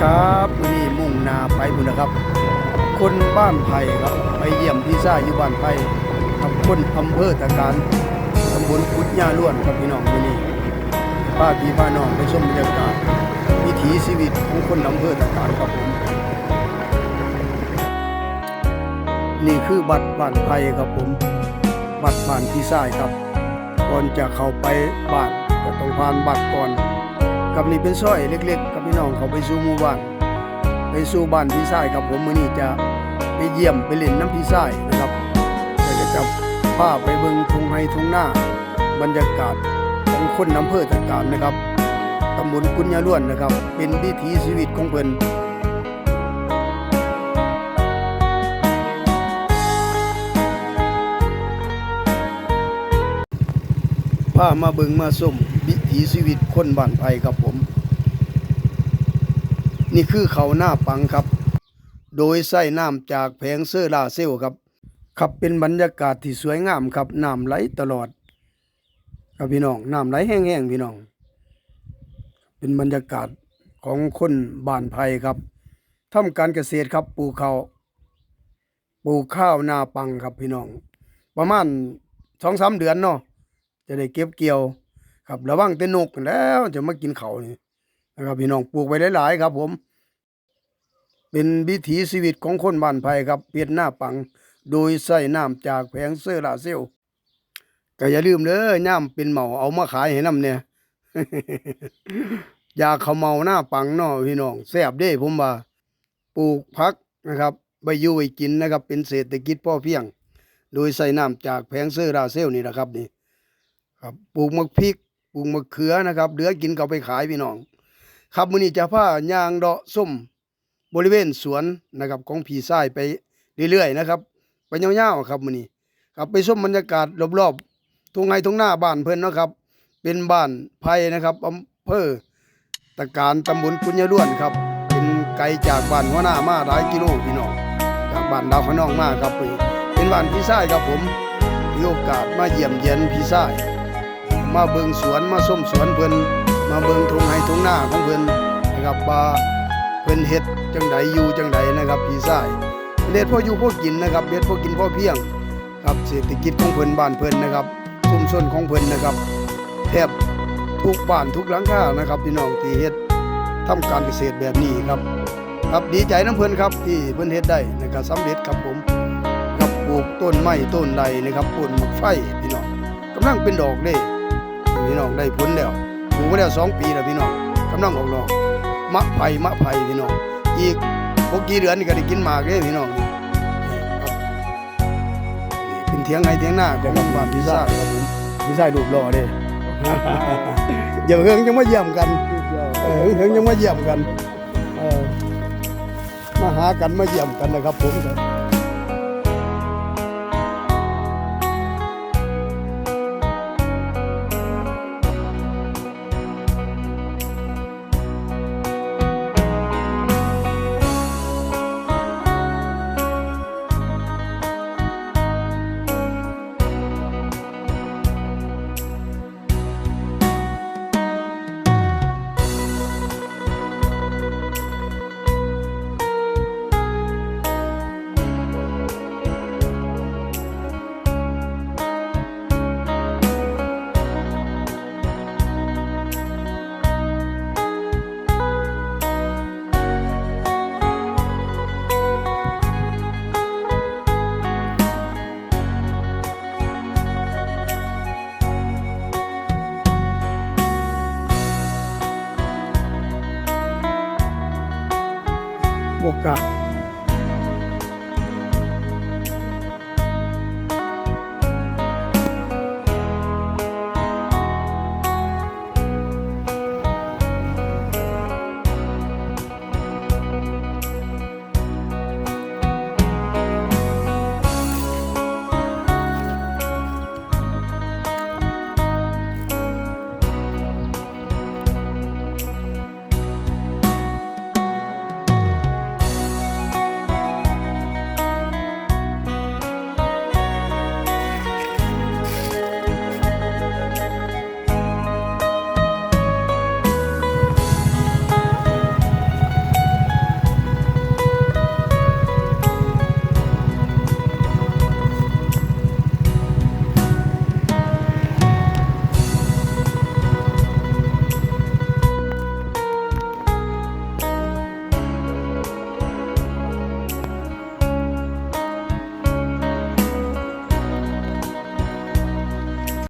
ครับวันนี้มุ่งนาไปบุญนะครับ คนบ้านไผ่ครับไปเยี่ยมพี่ซ่าอยู่บ้านไผ่กับคนอำเภอตะการตำบลกุดย่าล้วนครับพี่น้องวันนี้ป้าพี่ป้าน้องไปชมบรรยากาศวิถีชีวิตของคนอำเภอตะการครับผม นี่คือบัตรบ้านไผ่ครับผม บัตรบ้านพี่ซ่ายครับ ก่อนจะเข้าไปบ้านก็ต้องผ่านบัตรก่อนกับนี่เป็นซอยเล็กๆก พี่น้องเขาไปสู่หมู่บ้าน ไปสู่บ้านพี่ชายกับผมมื้อนี้จะไปเยี่ยมไปเล่นน้ำพี่ชายนะครับก็จะจับพาไปเบิ่งทุ่งไร่ทุ่งนาบรรยากาศของคนอำเภอต่างๆนะครับตำบลกุญยาล้วนนะครับ เป็นวิถีชีวิตของเพิ่นพามาเบิ่งมาส้มวิถีชีวิตคนบ้านไผ่ครับผม นี่คือเขาหน้าปังครับ โดยใส่น้ำจากแผงเซอร์ลาเซลครับครับเป็นบรรยากาศที่สวยงามครับน้ำไหลตลอด ครับพี่น้องน้ำไหลแห้งๆพี่น้อง เป็นบรรยากาศของคนบ้านไผ่ครับทำการเกษตรครับปลูกข้าวปลูกข้าวนาปังครับพี่น้อง ประมาณสองสามเดือนเนาะจะได้เก็บเกี่ยว ครับระวังแต่นกแล้วจะมากินเขานี่ นะครับพี่น้องปลูกไว้หลายๆครับ ผม เป็นวิถีชีวิตของคนบ้านไผ่ครับเปลี่ยดหน้าปัง โดยใส่น้ำจากแผงเซอร์ลาเซลก็อย่าลืมเด้อย่ามเป็นเหมาเอามาขายให้น้ำเนี่ยยาเขาเมาหน้าปังเนาะพี่น้องแซ่บเด้ผมว่าปลูกพักนะครับใบยูไว้กินนะครับ เป็นเศรษฐกิจพ่อเพียง โดยใส่น้ำจากแผงเซอราเซลนี่นะครับนี่ครับปลูกมะพริกปลูกมะเขือนะครับเหลือกินก็เอาไปขายพี่น้อง ครับมื้อนี้จะพายางเดาะส้มบริเวณสวนนะครับของผีทรายไปเรื่อยๆนะครับไปยาวๆครับมื้อนี้ครับไปชมบรรยากาศรอบๆทุ่งไร่ทุ่งหน้าบ้านเพิ่นเนาะครับ เป็นบ้านไผ่นะครับอำเภอตะการตำบลกุญยล้วนครับ เป็นไกลจากบ้านหัวหน้ามาหลายกิโลพี่น้องจากบ้านดาวขนองมาครับเป็นบ้านพี่ทรายครับผมมีโอกาสมาเยี่ยมเยียนพี่ทรายมาเบิงสวนมาส้มสวนเพิ่น มาเบิงทงไร่ทุ่งนาของเพิ่นนะครับว่าเพิ่นเฮ็ดจังใดอยู่จังใดนะครับพี่ชายเฮ็ดพ่ออยู่พ่อกินนะครับเฮ็ดพ่อกินพ่อเพียงครับเศรษฐกิจของเพิ่นบ้านเพิ่นนะครับชุมชนของเพิ่นนะครับแทบทุกบ้านทุกหลังคานะครับพี่น้องที่เฮ็ดทำการเกษตรแบบนี้ครับ ครับดีใจน้ำเพิ่นครับที่เพิ่นเฮ็ดได้นะครับสำเร็จครับผมครับปลูกต้นไม้ต้นใดนะครับปลูกหมกไฟพี่น้องกำลังเป็นดอกเลยพี่น้องได้ผลแล้ว ปลูกมาแล้วสองปีแล้วพี่น้องกำลังออกดอกมะไผ่มะไผ่พี่น้องอีกพวกกี่เดือนนี่ก็ได้กินหมากเลยพี่น้องนี่ครับนี่เป็นเถียงไงเถียงหน้าของบ้านพี่ซ่าครับผมพี่ซ่ารูปหล่อเด้ อย่าเฮิงยังมาเยี่ยมกันเออเฮิงยังมาเยี่ยมกันเออมาหากันมาเยี่ยมกันนะครับผม provocar.